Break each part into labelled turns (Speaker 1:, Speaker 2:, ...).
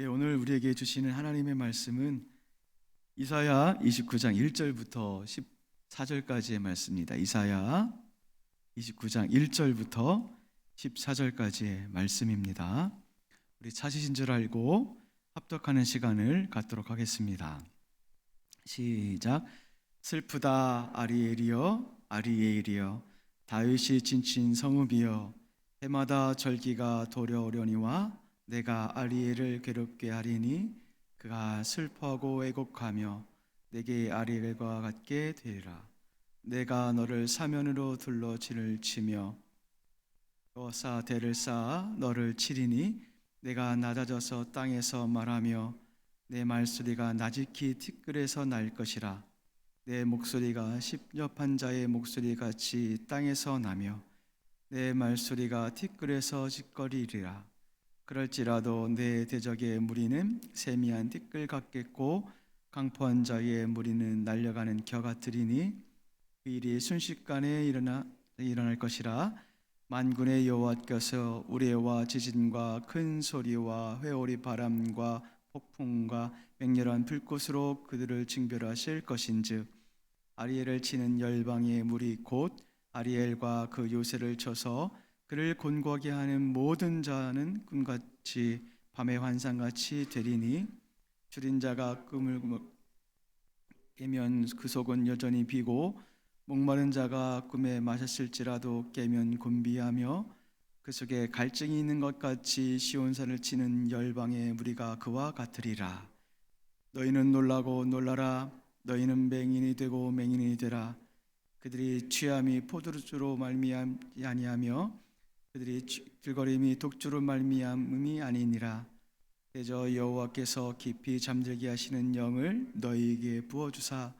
Speaker 1: 예, 오늘 우리에게 주시는 하나님의 말씀은 이사야 29장 1절부터 14절까지의 말씀입니다. 이사야 29장 1절부터 14절까지의 말씀입니다. 우리 찾으신 줄 알고 합독하는 시간을 갖도록 하겠습니다. 시작. 슬프다 아리엘이여 아리에일이여 다윗이 진친 성읍이여 해마다 절기가 도려오려니와 내가 아리엘을 괴롭게 하리니 그가 슬퍼하고 애곡하며 내게 아리엘과 같게 되리라. 내가 너를 사면으로 둘러 진을 치며 쌓아 대를 쌓아 너를 치리니 내가 낮아져서 땅에서 말하며 내 말소리가 나직히 티끌에서 날 것이라. 내 목소리가 십렵한 자의 목소리 같이 땅에서 나며 내 말소리가 티끌에서 짓거리리라 그럴지라도 내 대적의 무리는 세미한 티끌 같겠고 강포한 자의 무리는 날려가는 겨 같으리니 그 일이 순식간에 일어나 일어날 것이라. 만군의 여호와께서 우레와 지진과 큰 소리와 회오리 바람과 폭풍과 맹렬한 불꽃으로 그들을 징별하실 것인즉 아리엘을 치는 열방의 무리 곧 아리엘과 그 요새를 쳐서 그를 곤고하게 하는 모든 자는 꿈같이 밤의 환상같이 되리니 줄인 자가 꿈을 깨면 그 속은 여전히 비고 목마른 자가 꿈에 마셨을지라도 깨면 곤비하며 그 속에 갈증이 있는 것 같이 시온산을 치는 열방의 무리가 그와 같으리라. 너희는 놀라고 놀라라. 너희는 맹인이 되고 맹인이 되라. 그들이 취함이 포도주로 말미암지 아니하며 그들이 길거림이 독주로 말미암음이 아니니라. 대저 여호와께서 깊이 잠들게 하시는 영을 너희에게 부어 주사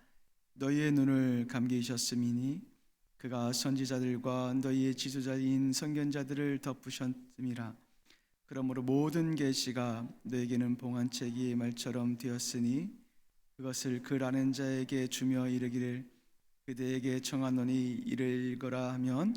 Speaker 1: 너희의 눈을 감기셨음이니 그가 선지자들과 너희의 지도자인 선견자들을 덮으셨음이라. 그러므로 모든 계시가 너에게는 봉한 책이 말처럼 되었으니 그것을 글 아는 자에게 주며 이르기를 그대에게 청하노니 이를 읽어라 하면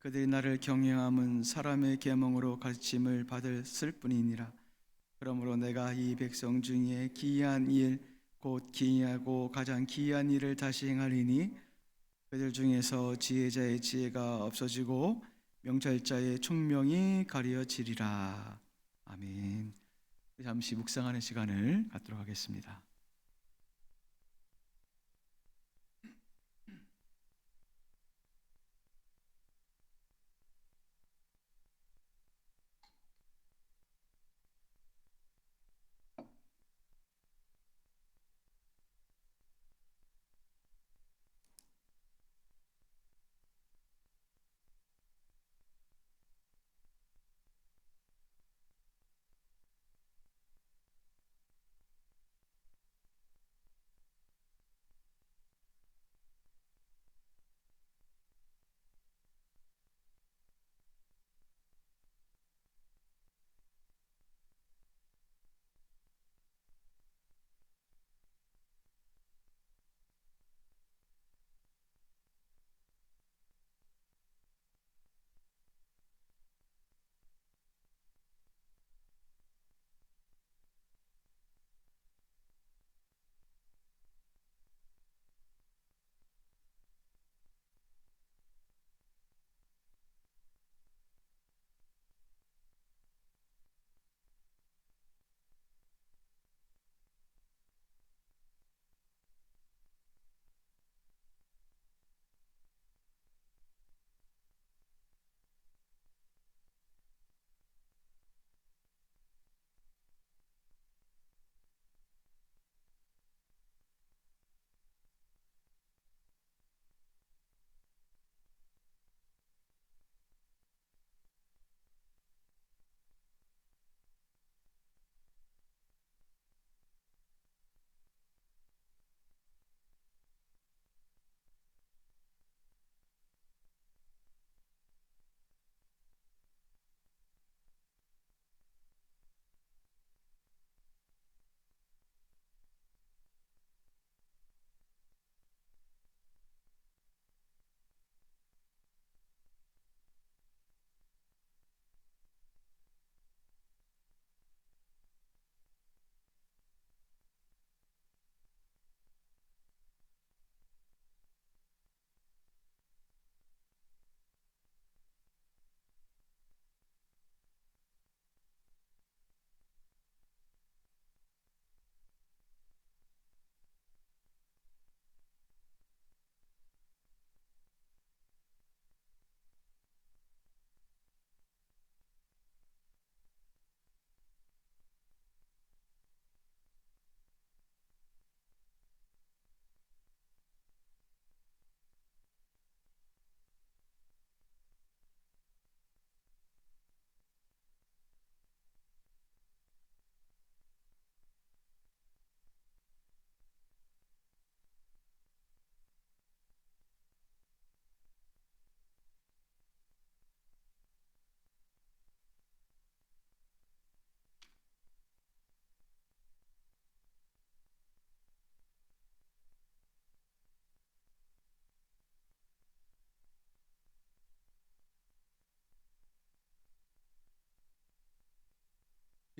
Speaker 1: 그들이 나를 경영함은 사람의 계명으로 가르침을 받았을 뿐이니라. 그러므로 내가 이 백성 중에 기이한 일 곧 기이하고 가장 기이한 일을 다시 행하리니 그들 중에서 지혜자의 지혜가 없어지고 명찰자의 총명이 가려지리라. 아멘. 잠시 묵상하는 시간을 갖도록 하겠습니다.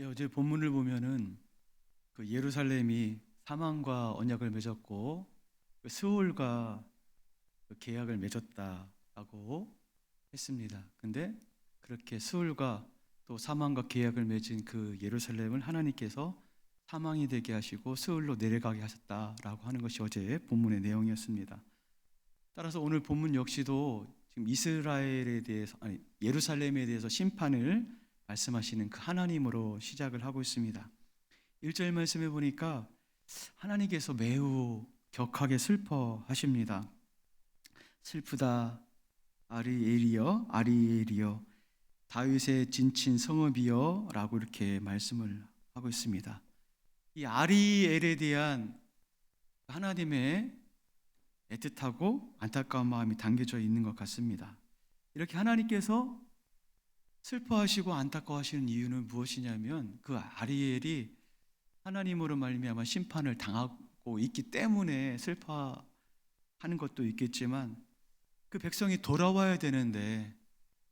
Speaker 1: 어제 본문을 보면은 그 예루살렘이 사망과 언약을 맺었고 그 스울과 그 계약을 맺었다라고 했습니다. 근데 그렇게 스울과 또 사망과 계약을 맺은 그 예루살렘을 하나님께서 사망이 되게 하시고 스울로 내려가게 하셨다라고 하는 것이 어제 본문의 내용이었습니다. 따라서 오늘 본문 역시도 지금 이스라엘에 대해서 아니 예루살렘에 대해서 심판을 말씀하시는 그 하나님으로 시작을 하고 있습니다. 1절 말씀해 보니까 하나님께서 매우 격하게 슬퍼하십니다. 슬프다 아리엘이여 아리엘이여 다윗의 진친 성읍이여라고 이렇게 말씀을 하고 있습니다. 이 아리엘에 대한 하나님의 애틋하고 안타까운 마음이 담겨져 있는 것 같습니다. 이렇게 하나님께서 슬퍼하시고 안타까워하시는 이유는 무엇이냐면 그 아리엘이 하나님으로 말미암아 심판을 당하고 있기 때문에 슬퍼하는 것도 있겠지만 그 백성이 돌아와야 되는데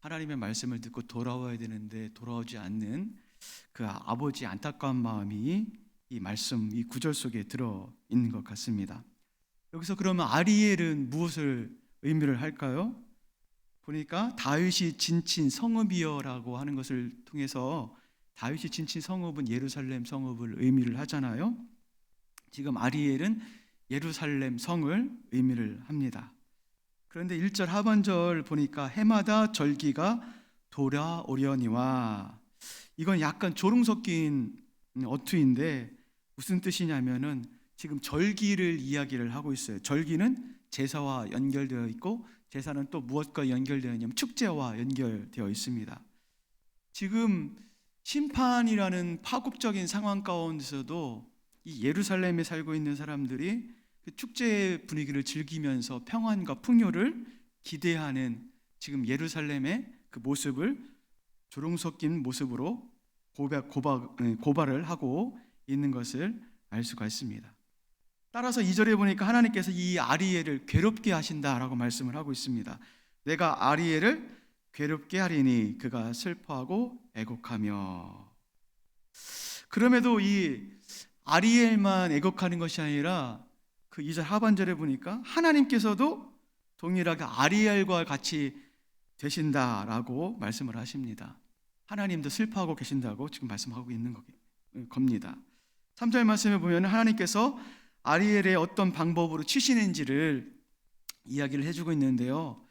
Speaker 1: 하나님의 말씀을 듣고 돌아와야 되는데 돌아오지 않는 그 아버지 안타까운 마음이 이 말씀 이 구절 속에 들어 있는 것 같습니다. 여기서 그러면 아리엘은 무엇을 의미를 할까요? 보니까 다윗이 진친 성읍이여라고 하는 것을 통해서 다윗이 진친 성읍은 예루살렘 성읍을 의미를 하잖아요. 지금 아리엘은 예루살렘 성을 의미를 합니다. 그런데 1절 하반절 보니까 해마다 절기가 돌아오려니와 이건 약간 조롱 섞인 어투인데 무슨 뜻이냐면은 지금 절기를 이야기를 하고 있어요. 절기는 제사와 연결되어 있고 제사는 또 무엇과 연결되어 있냐면 축제와 연결되어 있습니다. 지금 심판이라는 파국적인 상황 가운데서도 이 예루살렘에 살고 있는 사람들이 그 축제 분위기를 즐기면서 평안과 풍요를 기대하는 지금 예루살렘의 그 모습을 조롱 섞인 모습으로 고백, 고박, 고발을 하고 있는 것을 알 수가 있습니다. 따라서 2절에 보니까 하나님께서 이 아리엘을 괴롭게 하신다라고 말씀을 하고 있습니다. 내가 아리엘을 괴롭게 하리니 그가 슬퍼하고 애곡하며 그럼에도 이 아리엘만 애곡하는 것이 아니라 그 2절 하반절에 보니까 하나님께서도 동일하게 아리엘과 같이 되신다라고 말씀을 하십니다. 하나님도 슬퍼하고 계신다고 지금 말씀하고 있는 겁니다. 3절 말씀에 보면 하나님께서 아리엘의 어떤 방법으로 치시는지를 이야기를 해주고 있는데요.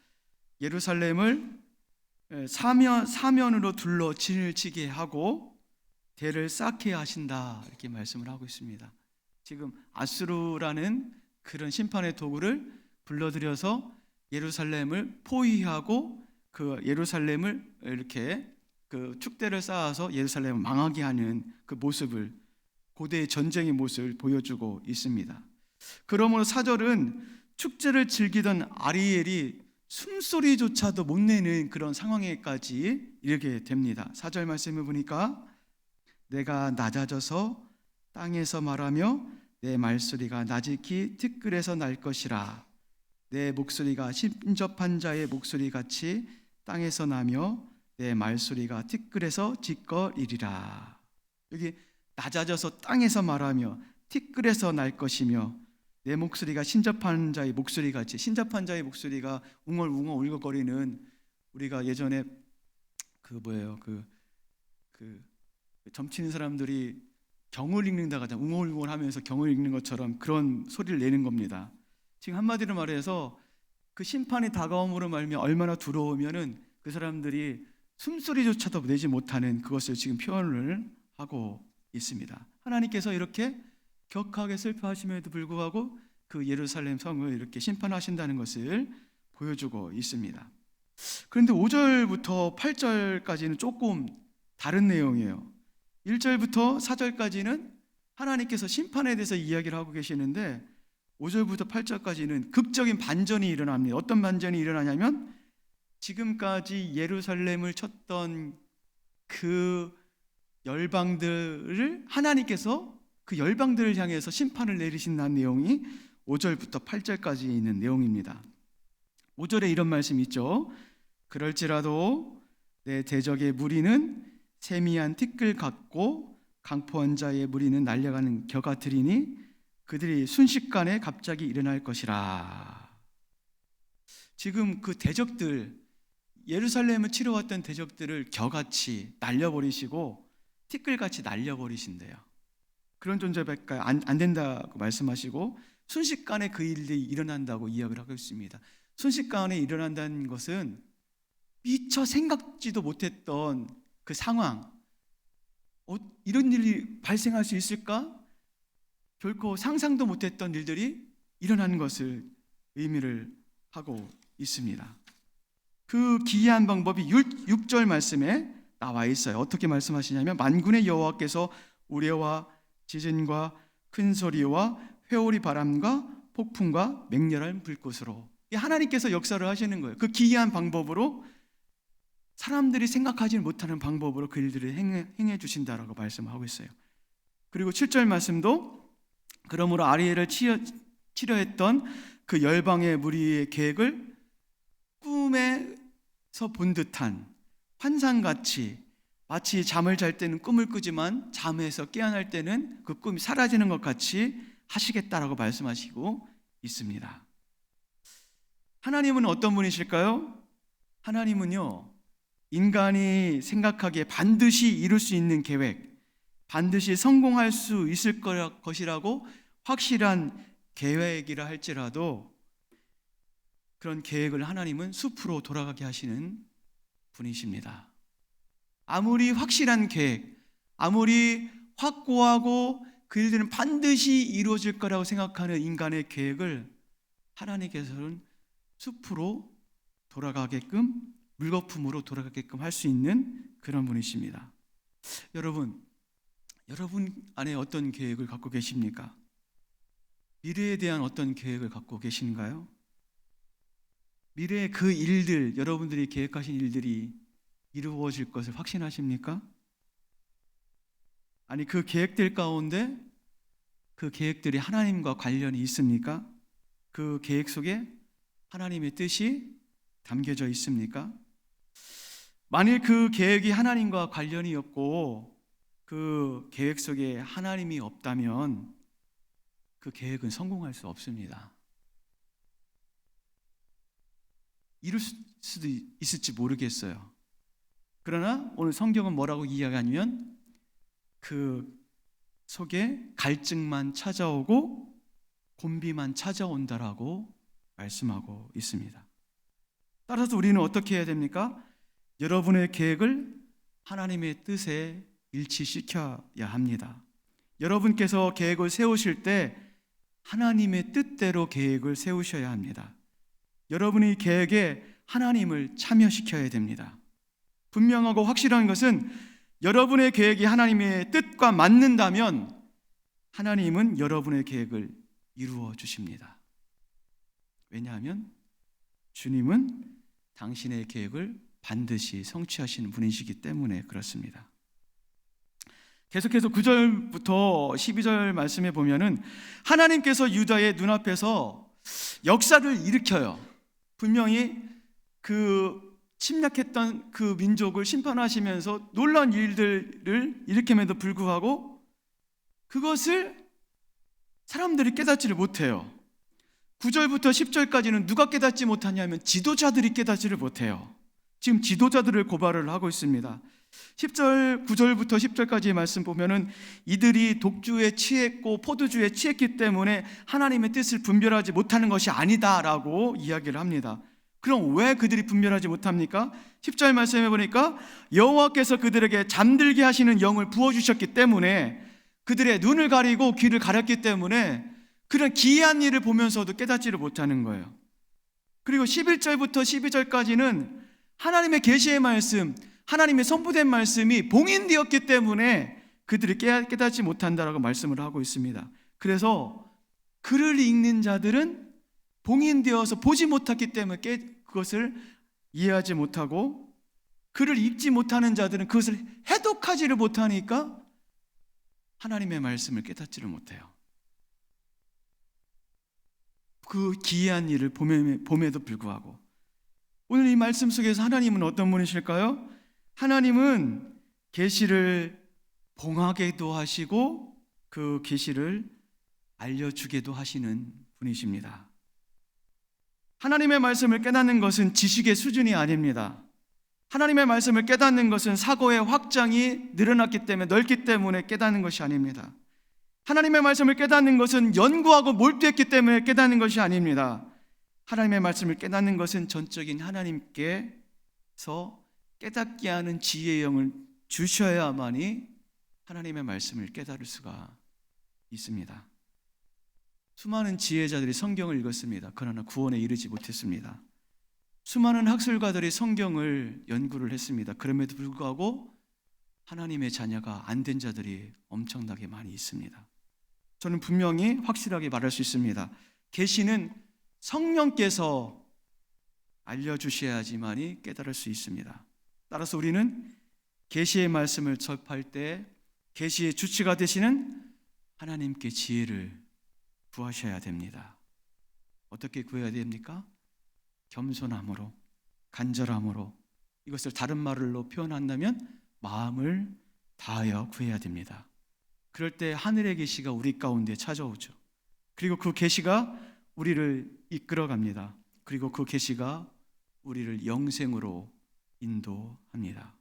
Speaker 1: 예루살렘을 사면 사면으로 둘러 진을 치게 하고 대를 쌓게 하신다 이렇게 말씀을 하고 있습니다. 지금 아수르라는 그런 심판의 도구를 불러들여서 예루살렘을 포위하고 그 예루살렘을 이렇게 그 축대를 쌓아서 예루살렘을 망하게 하는 그 모습을 고대의 전쟁의 모습을 보여주고 있습니다. 그러므로 사절은 축제를 즐기던 아리엘이 숨소리조차도 못 내는 그런 상황에까지 이르게 됩니다. 사절 말씀을 보니까 내가 낮아져서 땅에서 말하며 내 말소리가 나직히 티끌에서 날 것이라 내 목소리가 신접한 자의 목소리 같이 땅에서 나며 내 말소리가 티끌에서 짓거리리라 여기 낮아져서 땅에서 말하며 티끌에서 날 것이며 내 목소리가 신접한 자의 목소리 같이 신접한 자의 목소리가 웅얼웅얼 울고거리는 우리가 예전에 그 뭐예요 그 그 점치는 사람들이 경을 읽는다가 웅얼웅얼 하면서 경을 읽는 것처럼 그런 소리를 내는 겁니다. 지금 한마디로 말해서 그 심판이 다가옴으로 말며 얼마나 두려우면은 그 사람들이 숨소리조차도 내지 못하는 그것을 지금 표현을 하고 있습니다. 하나님께서 이렇게 격하게 슬퍼하심에도 불구하고 그 예루살렘 성을 이렇게 심판하신다는 것을 보여주고 있습니다. 그런데 5절부터 8절까지는 조금 다른 내용이에요. 1절부터 4절까지는 하나님께서 심판에 대해서 이야기를 하고 계시는데 5절부터 8절까지는 극적인 반전이 일어납니다. 어떤 반전이 일어나냐면 지금까지 예루살렘을 쳤던 그 열방들을 하나님께서 그 열방들을 향해서 심판을 내리신다는 내용이 5절부터 8절까지 있는 내용입니다. 5절에 이런 말씀이 있죠. 그럴지라도 내 대적의 무리는 세미한 티끌 같고 강포한 자의 무리는 날려가는 겨 같으리니 그들이 순식간에 갑자기 일어날 것이라. 지금 그 대적들 예루살렘을 치러왔던 대적들을 겨같이 날려버리시고 티끌같이 날려버리신대요. 그런 존재밖에 안, 안 된다고 말씀하시고 순식간에 그 일들이 일어난다고 이야기를 하고 있습니다. 순식간에 일어난다는 것은 미처 생각지도 못했던 그 상황, 어, 이런 일이 발생할 수 있을까? 결코 상상도 못했던 일들이 일어나는 것을 의미를 하고 있습니다. 그 기이한 방법이 6절 말씀에 나와 있어요. 어떻게 말씀하시냐면 만군의 여호와께서 우레와 지진과 큰 소리와 회오리 바람과 폭풍과 맹렬한 불꽃으로 하나님께서 역사를 하시는 거예요. 그 기이한 방법으로 사람들이 생각하지 못하는 방법으로 그 일들을 행해, 행해 주신다라고 말씀하고 있어요. 그리고 7절 말씀도 그러므로 아리엘을 치려, 치려했던 그 열방의 무리의 계획을 꿈에서 본 듯한 환상같이 마치 잠을 잘 때는 꿈을 꾸지만 잠에서 깨어날 때는 그 꿈이 사라지는 것 같이 하시겠다라고 말씀하시고 있습니다. 하나님은 어떤 분이실까요? 하나님은요, 인간이 생각하기에 반드시 이룰 수 있는 계획, 반드시 성공할 수 있을 것이라고 확실한 계획이라 할지라도 그런 계획을 하나님은 숲으로 돌아가게 하시는 분이십니다. 아무리 확실한 계획, 아무리 확고하고 그 일들은 반드시 이루어질 거라고 생각하는 인간의 계획을 하나님께서는 숲으로 돌아가게끔 물거품으로 돌아가게끔 할 수 있는 그런 분이십니다. 여러분, 여러분 안에 어떤 계획을 갖고 계십니까? 미래에 대한 어떤 계획을 갖고 계신가요? 미래의 그 일들, 여러분들이 계획하신 일들이 이루어질 것을 확신하십니까? 아니, 그 계획들 가운데 그 계획들이 하나님과 관련이 있습니까? 그 계획 속에 하나님의 뜻이 담겨져 있습니까? 만일 그 계획이 하나님과 관련이 없고 그 계획 속에 하나님이 없다면 그 계획은 성공할 수 없습니다. 이룰 수도 있을지 모르겠어요. 그러나 오늘 성경은 뭐라고 이야기하냐면 그 속에 갈증만 찾아오고 곤비만 찾아온다라고 말씀하고 있습니다. 따라서 우리는 어떻게 해야 됩니까? 여러분의 계획을 하나님의 뜻에 일치시켜야 합니다. 여러분께서 계획을 세우실 때 하나님의 뜻대로 계획을 세우셔야 합니다. 여러분의 계획에 하나님을 참여시켜야 됩니다. 분명하고 확실한 것은 여러분의 계획이 하나님의 뜻과 맞는다면 하나님은 여러분의 계획을 이루어 주십니다. 왜냐하면 주님은 당신의 계획을 반드시 성취하시는 분이시기 때문에 그렇습니다. 계속해서 9절부터 12절 말씀에 보면은 하나님께서 유다의 눈앞에서 역사를 일으켜요. 분명히 그 침략했던 그 민족을 심판하시면서 놀라운 일들을 일으킴에도 불구하고 그것을 사람들이 깨닫지를 못해요. 9절부터 10절까지는 누가 깨닫지 못하냐면 지도자들이 깨닫지를 못해요. 지금 지도자들을 고발을 하고 있습니다. 10절, 9절부터 10절까지의 말씀 보면은 이들이 독주에 취했고 포도주에 취했기 때문에 하나님의 뜻을 분별하지 못하는 것이 아니다라고 이야기를 합니다. 그럼 왜 그들이 분별하지 못합니까? 10절 말씀해 보니까 여호와께서 그들에게 잠들게 하시는 영을 부어 주셨기 때문에 그들의 눈을 가리고 귀를 가렸기 때문에 그런 기이한 일을 보면서도 깨닫지를 못하는 거예요. 그리고 11절부터 12절까지는 하나님의 계시의 말씀, 하나님의 선포된 말씀이 봉인되었기 때문에 그들이 깨닫지 못한다라고 말씀을 하고 있습니다. 그래서 글을 읽는 자들은 봉인되어서 보지 못했기 때문에 그것을 이해하지 못하고 글을 읽지 못하는 자들은 그것을 해독하지를 못하니까 하나님의 말씀을 깨닫지를 못해요. 그 기이한 일을 봄에도 불구하고 오늘 이 말씀 속에서 하나님은 어떤 분이실까요? 하나님은 계시를 봉하게도 하시고 그 계시를 알려주게도 하시는 분이십니다. 하나님의 말씀을 깨닫는 것은 지식의 수준이 아닙니다. 하나님의 말씀을 깨닫는 것은 사고의 확장이 늘어났기 때문에 넓기 때문에 깨닫는 것이 아닙니다. 하나님의 말씀을 깨닫는 것은 연구하고 몰두했기 때문에 깨닫는 것이 아닙니다. 하나님의 말씀을 깨닫는 것은 전적인 하나님께서 깨닫게 하는 지혜의 영을 주셔야만이 하나님의 말씀을 깨달을 수가 있습니다. 수많은 지혜자들이 성경을 읽었습니다. 그러나 구원에 이르지 못했습니다. 수많은 학술가들이 성경을 연구를 했습니다. 그럼에도 불구하고 하나님의 자녀가 안 된 자들이 엄청나게 많이 있습니다. 저는 분명히 확실하게 말할 수 있습니다. 계시는 성령께서 알려 주셔야지만이 깨달을 수 있습니다. 따라서 우리는 계시의 말씀을 접할 때 계시의 주체가 되시는 하나님께 지혜를 구하셔야 됩니다. 어떻게 구해야 됩니까? 겸손함으로, 간절함으로 이것을 다른 말로 표현한다면 마음을 다하여 구해야 됩니다. 그럴 때 하늘의 계시가 우리 가운데 찾아오죠. 그리고 그 계시가 우리를 이끌어 갑니다. 그리고 그 계시가 우리를 영생으로 인도합니다.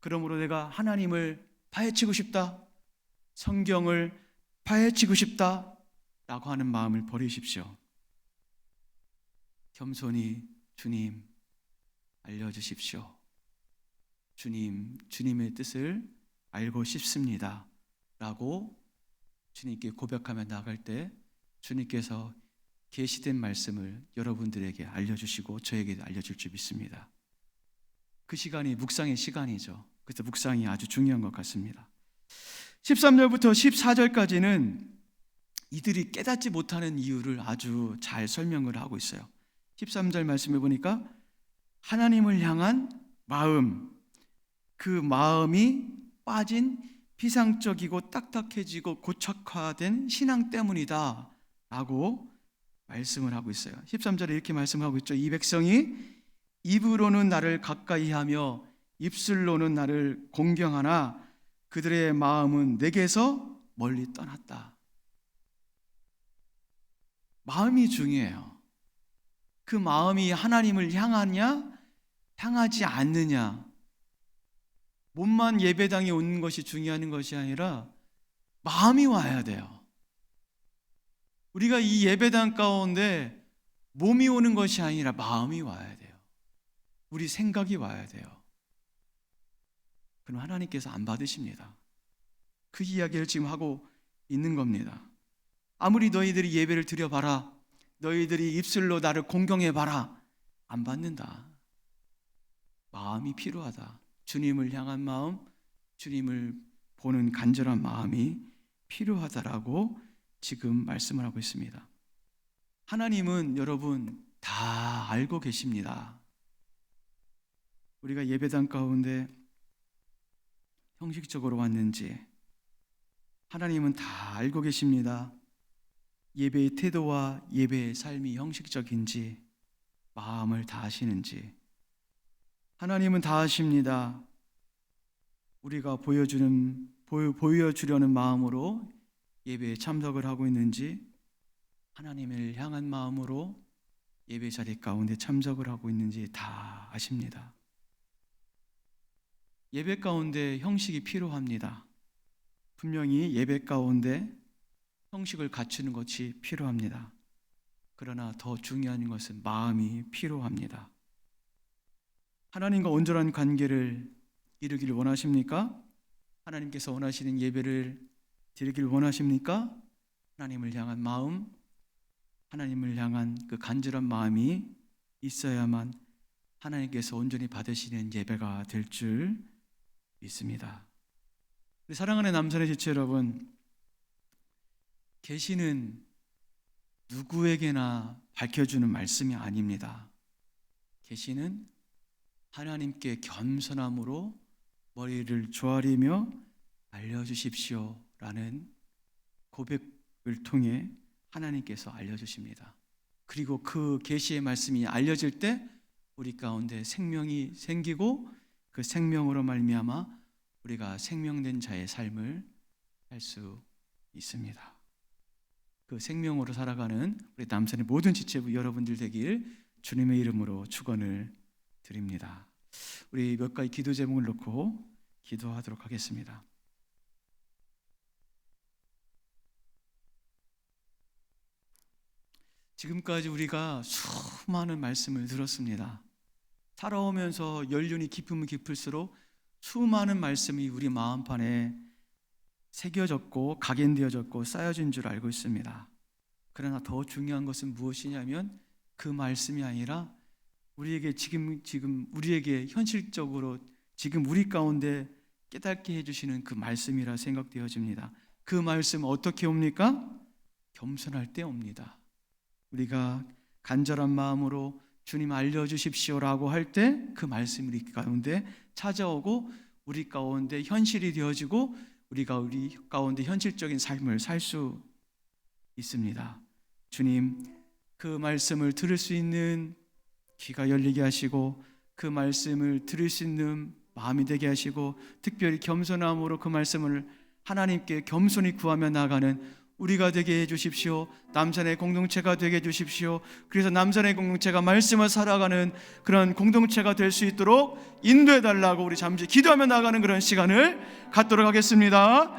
Speaker 1: 그러므로 내가 하나님을 파헤치고 싶다. 성경을 파헤치고 싶다. 라고 하는 마음을 버리십시오. 겸손히 주님 알려주십시오. 주님, 주님의 뜻을 알고 싶습니다. 라고 주님께 고백하며 나갈 때 주님께서 계시된 말씀을 여러분들에게 알려주시고 저에게 알려줄 줄 믿습니다. 그 시간이 묵상의 시간이죠. 그래서 묵상이 아주 중요한 것 같습니다. 13절부터 14절까지는 이들이 깨닫지 못하는 이유를 아주 잘 설명을 하고 있어요. 13절 말씀해 보니까 하나님을 향한 마음, 그 마음이 빠진 비상적이고 딱딱해지고 고착화된 신앙 때문이다. 라고 말씀을 하고 있어요. 13절에 이렇게 말씀하고 있죠. 이 백성이 입으로는 나를 가까이 하며 입술로는 나를 공경하나 그들의 마음은 내게서 멀리 떠났다. 마음이 중요해요. 그 마음이 하나님을 향하냐, 향하지 않느냐. 몸만 예배당에 오는 것이 중요한 것이 아니라 마음이 와야 돼요. 우리가 이 예배당 가운데 몸이 오는 것이 아니라 마음이 와야 돼요. 우리 생각이 와야 돼요. 그럼 하나님께서 안 받으십니다. 그 이야기를 지금 하고 있는 겁니다. 아무리 너희들이 예배를 드려봐라. 너희들이 입술로 나를 공경해봐라. 안 받는다. 마음이 필요하다. 주님을 향한 마음, 주님을 보는 간절한 마음이 필요하다라고 지금 말씀을 하고 있습니다. 하나님은 여러분 다 알고 계십니다. 우리가 예배당 가운데 형식적으로 왔는지 하나님은 다 알고 계십니다. 예배의 태도와 예배의 삶이 형식적인지 마음을 다하시는지 하나님은 다 아십니다. 우리가 보여주는 보여 주려는 마음으로 예배에 참석을 하고 있는지 하나님을 향한 마음으로 예배 자리 가운데 참석을 하고 있는지 다 아십니다. 예배 가운데 형식이 필요합니다. 분명히 예배 가운데 형식을 갖추는 것이 필요합니다. 그러나 더 중요한 것은 마음이 필요합니다. 하나님과 온전한 관계를 이루기를 원하십니까? 하나님께서 원하시는 예배를 드리기를 원하십니까? 하나님을 향한 마음, 하나님을 향한 그 간절한 마음이 있어야만 하나님께서 온전히 받으시는 예배가 될 줄 믿습니다. 사랑하는 남선의 지체 여러분, 계시는 누구에게나 밝혀주는 말씀이 아닙니다. 계시는 하나님께 겸손함으로 머리를 조아리며 알려주십시오라는 고백을 통해 하나님께서 알려주십니다. 그리고 그 계시의 말씀이 알려질 때 우리 가운데 생명이 생기고 그 생명으로 말미암아 우리가 생명된 자의 삶을 살수 있습니다. 그 생명으로 살아가는 우리 남산의 모든 지체부 여러분들 되길 주님의 이름으로 축원을 드립니다. 우리 몇 가지 기도 제목을 놓고 기도하도록 하겠습니다. 지금까지 우리가 수많은 말씀을 들었습니다. 살아오면서 연륜이 깊으면 깊을수록 수많은 말씀이 우리 마음판에 새겨졌고 각인되어졌고 쌓여진 줄 알고 있습니다. 그러나 더 중요한 것은 무엇이냐면 그 말씀이 아니라 우리에게 지금 지금 우리에게 현실적으로 지금 우리 가운데 깨닫게 해주시는 그 말씀이라 생각되어집니다. 그 말씀 어떻게 옵니까? 겸손할 때 옵니다. 우리가 간절한 마음으로 주님 알려주십시오라고 할 때 그 말씀이 우리 가운데 찾아오고 우리 가운데 현실이 되어지고 우리가 우리 가운데 현실적인 삶을 살 수 있습니다. 주님 그 말씀을 들을 수 있는 귀가 열리게 하시고 그 말씀을 들을 수 있는 마음이 되게 하시고 특별히 겸손함으로 그 말씀을 하나님께 겸손히 구하며 나가는 우리가 되게 해 주십시오. 남산의 공동체가 되게 해 주십시오. 그래서 남산의 공동체가 말씀을 살아가는 그런 공동체가 될 수 있도록 인도해 달라고 우리 잠시 기도하며 나가는 그런 시간을 갖도록 하겠습니다.